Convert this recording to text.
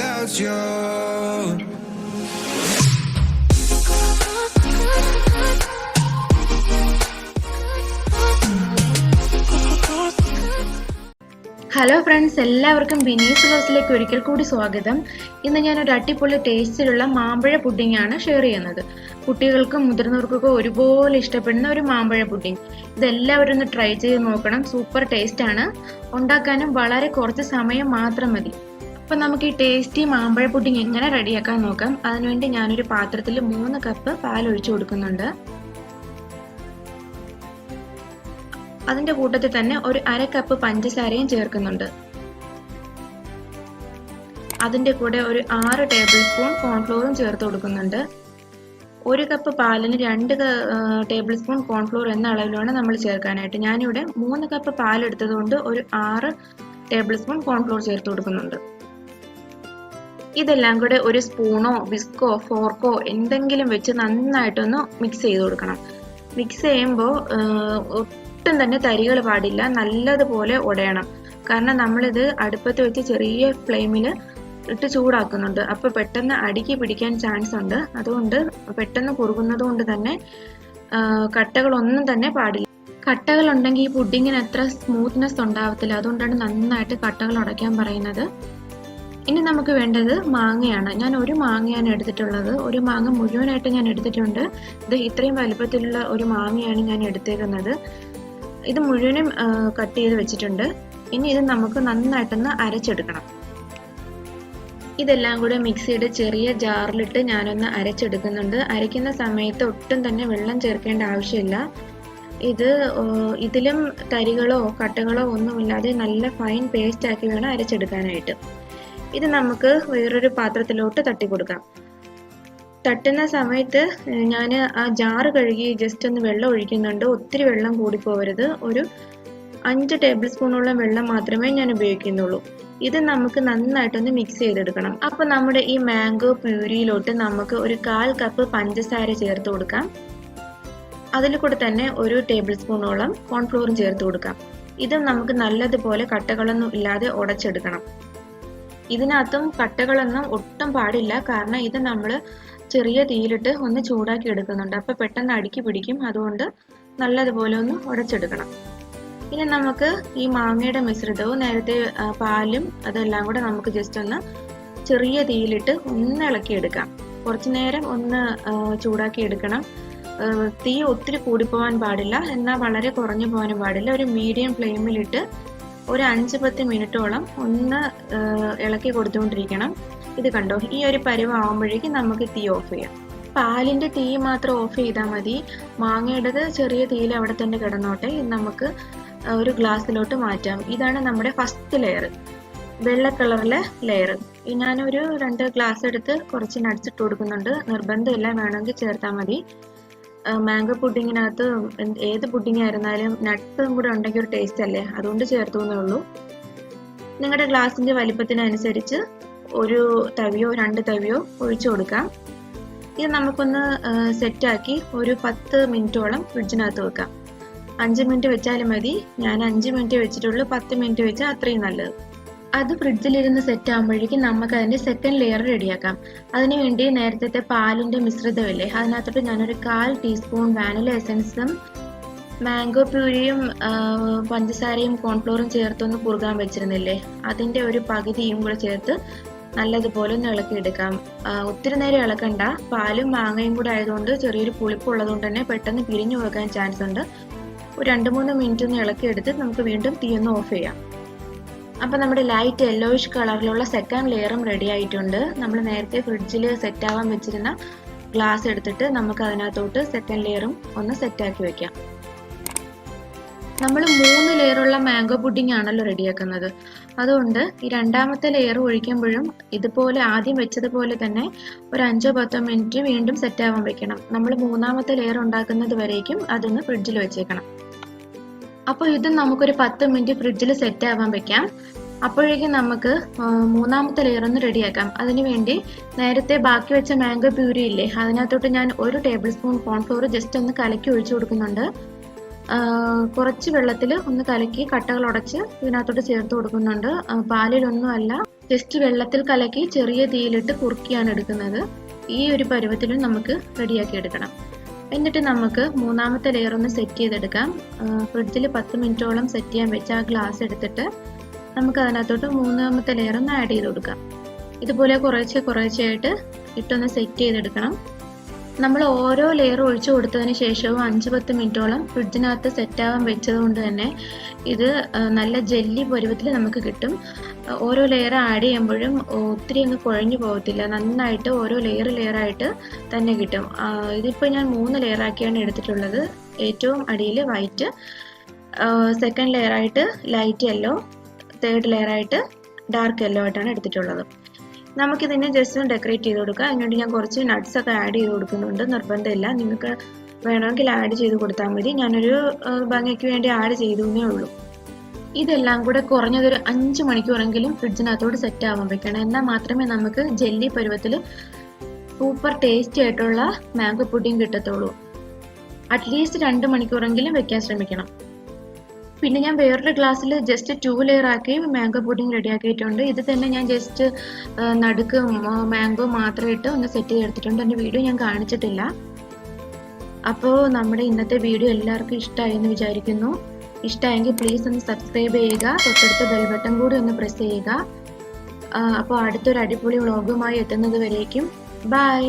without you. Hello friends എല്ലാവർക്കും ബിനീസ് ഹൗസിലേക്ക് ഒരിക്കൽ കൂടി സ്വാഗതം. ഇന്ന് ഞാൻ ഒരു അടിപൊളി ടേസ്റ്റിലുള്ള മാമ്പഴ പുഡിംഗ് ആണ് ഷെയർ ചെയ്യുന്നത്. കുട്ടികൾക്കും മുതിർന്നവർക്കൊക്കെ ഒരുപോലെ ഇഷ്ടപ്പെടുന്ന ഒരു മാമ്പഴ പുഡിംഗ് ഇതെല്ലാവരും ഒന്ന് ട്രൈ ചെയ്ത് നോക്കണം. സൂപ്പർ ടേസ്റ്റ് ആണ്. ഉണ്ടാക്കാനും വളരെ കുറച്ച് സമയം മാത്രം മതി. അപ്പൊ നമുക്ക് ഈ ടേസ്റ്റി മാമ്പഴ പുഡിംഗ് എങ്ങനെ റെഡിയാക്കാൻ നോക്കാം. അതിനുവേണ്ടി ഞാനൊരു പാത്രത്തിൽ മൂന്ന് കപ്പ് പാൽ ഒഴിച്ചു കൊടുക്കുന്നുണ്ട്. അതിന്റെ കൂട്ടത്തിൽ തന്നെ ഒരു അര കപ്പ് പഞ്ചസാരയും ചേർക്കുന്നുണ്ട്. അതിന്റെ കൂടെ ഒരു ആറ് ടേബിൾ സ്പൂൺ കോൺഫ്ലോറും ചേർത്ത് കൊടുക്കുന്നുണ്ട്. ഒരു കപ്പ് പാലിന് രണ്ട് ടേബിൾ സ്പൂൺ കോൺഫ്ലോർ എന്ന അളവിലാണ് നമ്മൾ ചേർക്കാനായിട്ട്. ഞാനിവിടെ മൂന്ന് കപ്പ് പാലെടുത്തത് കൊണ്ട് ഒരു ആറ് ടേബിൾ സ്പൂൺ കോൺഫ്ലോർ ചേർത്ത് കൊടുക്കുന്നുണ്ട്. ഇതെല്ലാം കൂടെ ഒരു സ്പൂണോ വിസ്കോ ഫോർക്കോ എന്തെങ്കിലും വെച്ച് നന്നായിട്ടൊന്ന് മിക്സ് ചെയ്ത് കൊടുക്കണം. മിക്സ് ചെയ്യുമ്പോൾ ഒട്ടും തന്നെ തരികൾ പാടില്ല. നല്ലതുപോലെ ഉടയണം കാരണം നമ്മളിത് അടുപ്പത്ത് വെച്ച് ചെറിയ ഫ്ലെയിമിൽ ഇട്ട് ചൂടാക്കുന്നുണ്ട്. അപ്പൊ പെട്ടെന്ന് അടുക്കി പിടിക്കാൻ ചാൻസ് ഉണ്ട്. അതുകൊണ്ട് പെട്ടെന്ന് കുറുകുന്നത് കൊണ്ട് തന്നെ കട്ടകളൊന്നും തന്നെ പാടില്ല. കട്ടകൾ ഉണ്ടെങ്കിൽ ഈ പുഡിങ്ങിന് അത്ര സ്മൂത്ത്നെസ് ഉണ്ടാവത്തില്ല. അതുകൊണ്ടാണ് നന്നായിട്ട് കട്ടകൾ ഉടയ്ക്കാൻ പറയുന്നത്. ഇനി നമുക്ക് വേണ്ടത് മാങ്ങയാണ്. ഞാൻ ഒരു മാങ്ങയാണ് എടുത്തിട്ടുള്ളത്. ഒരു മാങ്ങ മുഴുവനായിട്ട് ഞാൻ എടുത്തിട്ടുണ്ട്. ഇത് ഇത്രയും വലുപ്പത്തിലുള്ള ഒരു മാങ്ങയാണ് ഞാൻ എടുത്തേക്കുന്നത്. ഇത് മുഴുവനും കട്ട് ചെയ്ത് വെച്ചിട്ടുണ്ട്. ഇനി ഇത് നമുക്ക് നന്നായിട്ടൊന്ന് അരച്ചെടുക്കണം. ഇതെല്ലാം കൂടെ മിക്സിയുടെ ചെറിയ ജാറിലിട്ട് ഞാനൊന്ന് അരച്ചെടുക്കുന്നുണ്ട്. അരയ്ക്കുന്ന സമയത്ത് ഒട്ടും തന്നെ വെള്ളം ചേർക്കേണ്ട ആവശ്യമില്ല. ഇത് ഇതിലും തരികളോ കട്ടകളോ ഒന്നുമില്ലാതെ നല്ല ഫൈൻ പേസ്റ്റ് ആക്കി വേണം അരച്ചെടുക്കാനായിട്ട്. ഇത് നമുക്ക് വേറൊരു പാത്രത്തിലോട്ട് തട്ടി കൊടുക്കാം. തട്ടുന്ന സമയത്ത് ഞാൻ ആ ജാറ് കഴുകി ജസ്റ്റ് ഒന്ന് വെള്ളം ഒഴിക്കുന്നുണ്ട്. ഒത്തിരി വെള്ളം കൂടിപ്പോവരുത്. ഒരു അഞ്ച് ടേബിൾ സ്പൂണോളം വെള്ളം മാത്രമേ ഞാൻ ഉപയോഗിക്കുന്നുള്ളൂ. ഇത് നമുക്ക് നന്നായിട്ടൊന്ന് മിക്സ് ചെയ്തെടുക്കണം. അപ്പൊ നമ്മുടെ ഈ മാംഗോ പ്യൂരിയിലോട്ട് നമുക്ക് ഒരു കാൽ കപ്പ് പഞ്ചസാര ചേർത്ത് കൊടുക്കാം. അതിൽ കൂടെ തന്നെ ഒരു ടേബിൾ സ്പൂണോളം കോൺഫ്ലോറും ചേർത്ത് കൊടുക്കാം. ഇത് നമുക്ക് നല്ലതുപോലെ കട്ടകളൊന്നും ഇല്ലാതെ ഉടച്ചെടുക്കണം. ഇതിനകത്തും കട്ടകളൊന്നും ഒട്ടും പാടില്ല. കാരണം ഇത് നമ്മൾ ചെറിയ തീയിലിട്ട് ഒന്ന് ചൂടാക്കി എടുക്കുന്നുണ്ട്. അപ്പൊ പെട്ടെന്ന് അടുക്കി പിടിക്കും. അതുകൊണ്ട് നല്ലതുപോലെ ഒന്ന് ഉടച്ചെടുക്കണം. ഇനി നമുക്ക് ഈ മാങ്ങയുടെ മിശ്രിതവും നേരത്തെ പാലും അതെല്ലാം കൂടെ നമുക്ക് ജസ്റ്റ് ഒന്ന് ചെറിയ തീയിലിട്ട് ഒന്ന് ഇളക്കിയെടുക്കാം കുറച്ചു നേരം ഒന്ന് ചൂടാക്കി എടുക്കണം. തീ ഒത്തിരി കൂടിപ്പോവാൻ പാടില്ല. എന്നാൽ വളരെ കുറഞ്ഞു പോകാനും പാടില്ല. ഒരു മീഡിയം ഫ്ലെയിമിലിട്ട് ഒരു അഞ്ച് പത്ത് മിനിറ്റോളം ഒന്ന് ഇളക്കി കൊടുത്തുകൊണ്ടിരിക്കണം. ഇത് കണ്ടോ? ഈ ഒരു പരുവം ആവുമ്പോഴേക്കും നമുക്ക് തീ ഓഫ് ചെയ്യാം. പാലിന്റെ തീ മാത്രം ഓഫ് ചെയ്താൽ മതി. മാങ്ങയുടേത് ചെറിയ തീയിൽ അവിടെ തന്നെ കിടന്നോട്ടെ. ഇത് നമുക്ക് ഒരു ഗ്ലാസ്സിലോട്ട് മാറ്റാം. ഇതാണ് നമ്മുടെ ഫസ്റ്റ് ലെയർ വെള്ള കളറിലെ ലെയർ ഞാനൊരു രണ്ട് ഗ്ലാസ് എടുത്ത് കുറച്ച് നടിച്ചിട്ട് കൊടുക്കുന്നുണ്ട്. നിർബന്ധമില്ല. വേണമെങ്കിൽ ചേർത്താൽ മതി. മാംഗോ പുഡിങ്ങിനകത്ത് ഏത് പുഡിംഗ് ആയിരുന്നാലും നട്ട്സും കൂടെ ഉണ്ടെങ്കിൽ ഒരു ടേസ്റ്റ് അല്ലേ? അതുകൊണ്ട് ചേർത്തു എന്നേ ഉള്ളൂ. നിങ്ങളുടെ ഗ്ലാസിന്റെ വലിപ്പത്തിനനുസരിച്ച് ഒരു തവിയോ രണ്ട് തവിയോ ഒഴിച്ചു കൊടുക്കാം. ഇത് നമുക്കൊന്ന് സെറ്റാക്കി ഒരു പത്ത് മിനിറ്റോളം ഫ്രിഡ്ജിനകത്ത് വെക്കാം. അഞ്ച് മിനിറ്റ് വെച്ചാലും മതി. ഞാൻ അഞ്ച് മിനിറ്റ് വെച്ചിട്ടുള്ളൂ. പത്ത് മിനിറ്റ് വെച്ചാൽ അത്രയും നല്ലത്. അത് ഫ്രിഡ്ജിലിരുന്ന് സെറ്റ് ആകുമ്പോഴേക്കും നമുക്ക് അതിന്റെ സെക്കൻഡ് ലെയർ റെഡിയാക്കാം അതിനുവേണ്ടി നേരത്തെ പാലിന്റെ മിശ്രിതമില്ലേ അതിനകത്തോട്ട് ഞാനൊരു കാൽ ടീസ്പൂൺ വാനില എസൻസും മാംഗോ പ്യൂരിയും പഞ്ചസാരയും കോൺഫ്ലോറും ചേർത്തൊന്ന് കുറുകാൻ വെച്ചിരുന്നില്ലേ അതിന്റെ ഒരു പകുതിയും കൂടെ ചേർത്ത് നല്ലതുപോലെ ഒന്ന് ഇളക്കിയെടുക്കാം. ഒത്തിരി നേരം ഇളക്കണ്ട. പാലും മാങ്ങയും കൂടെ ആയതുകൊണ്ട് ചെറിയൊരു പുളിപ്പുള്ളതുകൊണ്ട് തന്നെ പെട്ടെന്ന് പിരിഞ്ഞു പോകാൻ ചാൻസ് ഉണ്ട്. ഒരു രണ്ട് മൂന്ന് മിനിറ്റ് ഒന്ന് ഇളക്കിയെടുത്ത് നമുക്ക് വീണ്ടും തീ ഒന്ന് ഓഫ് ചെയ്യാം. അപ്പൊ നമ്മുടെ ലൈറ്റ് യെല്ലോയിഷ് കളറിലുള്ള സെക്കൻഡ് ലെയറും റെഡി ആയിട്ടുണ്ട്. നമ്മൾ നേരത്തെ ഫ്രിഡ്ജിൽ സെറ്റ് ആവാൻ വെച്ചിരുന്ന ഗ്ലാസ് എടുത്തിട്ട് നമുക്ക് അതിനകത്തോട്ട് സെക്കൻഡ് ലെയറും ഒന്ന് സെറ്റ് ആക്കി വെക്കാം. നമ്മൾ മൂന്ന് ലെയറുള്ള മാംഗോ പുഡിംഗ് ആണല്ലോ റെഡിയാക്കുന്നത് അതുകൊണ്ട് ഈ രണ്ടാമത്തെ ലെയർ ഒഴിക്കുമ്പോഴും ഇതുപോലെ ആദ്യം വെച്ചതുപോലെ തന്നെ ഒരു അഞ്ചോ പത്തോ മിനിറ്റ് വീണ്ടും സെറ്റ് ആവാൻ വെക്കണം. നമ്മൾ മൂന്നാമത്തെ ലെയർ ഉണ്ടാക്കുന്നത് വരേക്കും അതൊന്ന് ഫ്രിഡ്ജിൽ വെച്ചേക്കണം. അപ്പോൾ ഇത് നമുക്കൊരു പത്ത് മിനിറ്റ് ഫ്രിഡ്ജിൽ സെറ്റ് ആവാൻ വെക്കാം. അപ്പോഴേക്കും നമുക്ക് മൂന്നാമത്തെ ലെയർ ഒന്ന് റെഡിയാക്കാം അതിനുവേണ്ടി നേരത്തെ ബാക്കി വെച്ച മാംഗോ പ്യൂരി ഇല്ലേ അതിനകത്തോട്ട് ഞാൻ ഒരു ടേബിൾ സ്പൂൺ കോൺഫ്ലോർ ജസ്റ്റ് ഒന്ന് കലക്കി ഒഴിച്ചു കൊടുക്കുന്നുണ്ട്. കുറച്ച് വെള്ളത്തിൽ ഒന്ന് കലക്കി കട്ടകൾ ഉടച്ച് ഇതിനകത്തോട്ട് ചേർത്ത് കൊടുക്കുന്നുണ്ട്. പാലിലൊന്നും അല്ല ജസ്റ്റ് വെള്ളത്തിൽ കലക്കി ചെറിയ തീയിലിട്ട് കുറുക്കിയാണ് എടുക്കുന്നത്. ഈ ഒരു പരുവത്തിലും നമുക്ക് റെഡിയാക്കി എടുക്കണം. എന്നിട്ട് നമുക്ക് മൂന്നാമത്തെ ലെയർ ഒന്ന് സെറ്റ് ചെയ്തെടുക്കാം. ഫ്രിഡ്ജിൽ പത്ത് മിനിറ്റോളം സെറ്റ് ചെയ്യാൻ വെച്ച ആ ഗ്ലാസ് എടുത്തിട്ട് നമുക്ക് അതിനകത്തോട്ട് മൂന്നാമത്തെ ലെയർ ഒന്ന് ആഡ് ചെയ്ത് കൊടുക്കാം. ഇതുപോലെ കുറേശ്ശെ കുറേശ്ശെയായിട്ട് ഇട്ടൊന്ന് സെറ്റ് ചെയ്തെടുക്കണം. നമ്മൾ ഓരോ ലെയർ ഒഴിച്ചു കൊടുത്തതിന് ശേഷവും അഞ്ച് പത്ത് മിനിറ്റോളം ഫ്രിഡ്ജിനകത്ത് സെറ്റാവാൻ വെച്ചത് കൊണ്ട് തന്നെ ഇത് നല്ല ജെല്ലി പരുവത്തിൽ നമുക്ക് കിട്ടും. ഓരോ ലെയർ ആഡ് ചെയ്യുമ്പോഴും ഒത്തിരി അങ്ങ് കുഴഞ്ഞു പോകത്തില്ല. നന്നായിട്ട് ഓരോ ലെയർ ആയിട്ട് തന്നെ കിട്ടും. ഇതിപ്പോൾ ഞാൻ മൂന്ന് ലെയർ ആക്കിയാണ് എടുത്തിട്ടുള്ളത്. ഏറ്റവും അടിയിൽ വൈറ്റ് സെക്കൻഡ് ലെയർ ആയിട്ട് ലൈറ്റ് യെല്ലോ തേർഡ് ലെയർ ആയിട്ട് ഡാർക്ക് യെല്ലോ ആയിട്ടാണ് എടുത്തിട്ടുള്ളത്. നമുക്കിതിനെ ജസ്റ്റ് ഒന്ന് ഡെക്കറേറ്റ് ചെയ്ത് കൊടുക്കാം. അതിനുവേണ്ടി ഞാൻ കുറച്ച് നട്ട്സ് ഒക്കെ ആഡ് ചെയ്ത് കൊടുക്കുന്നുണ്ട്. നിർബന്ധമില്ല. നിങ്ങൾക്ക് വേണമെങ്കിൽ ആഡ് ചെയ്ത് കൊടുത്താൽ മതി. ഞാനൊരു ഭംഗിക്ക് വേണ്ടി ആഡ് ചെയ്തു ഉള്ളൂ. ഇതെല്ലാം കൂടെ കുറഞ്ഞതൊരു അഞ്ച് മണിക്കൂറെങ്കിലും ഫ്രിഡ്ജിനകത്തോട് സെറ്റ് ആവാൻ വെക്കണം. എന്നാൽ മാത്രമേ നമുക്ക് ജെല്ലി പരുവത്തിൽ സൂപ്പർ ടേസ്റ്റി ആയിട്ടുള്ള മാംഗോ പുഡിംഗ് കിട്ടത്തുള്ളൂ. അറ്റ്ലീസ്റ്റ് രണ്ട് മണിക്കൂറെങ്കിലും വെക്കാൻ ശ്രമിക്കണം. പിന്നെ ഞാൻ വേറൊരു ഗ്ലാസ്സിൽ ജസ്റ്റ് ടു ലെയർ ആക്കി മാംഗോ പുഡിംഗ് റെഡി ആക്കിയിട്ടുണ്ട്. ഇത് തന്നെ ഞാൻ ജസ്റ്റ് നടുക്ക് മാംഗോ മാത്രമായിട്ട് ഒന്ന് സെറ്റ് ചെയ്തെടുത്തിട്ടുണ്ട്. എന്റെ വീഡിയോ ഞാൻ കാണിച്ചിട്ടില്ല. അപ്പോൾ നമ്മുടെ ഇന്നത്തെ വീഡിയോ എല്ലാവർക്കും ഇഷ്ടമായി എന്ന് വിചാരിക്കുന്നു. ഇഷ്ടമായെങ്കിൽ പ്ലീസ് ഒന്ന് സബ്സ്ക്രൈബ് ചെയ്യുക. തൊട്ടടുത്ത ബെൽ ബട്ടൺ കൂടി ഒന്ന് പ്രസ് ചെയ്യുക. അപ്പോൾ അടുത്തൊരു അടിപൊളി വ്ളോഗുമായി എത്തുന്നത് വരേക്കും. ബൈ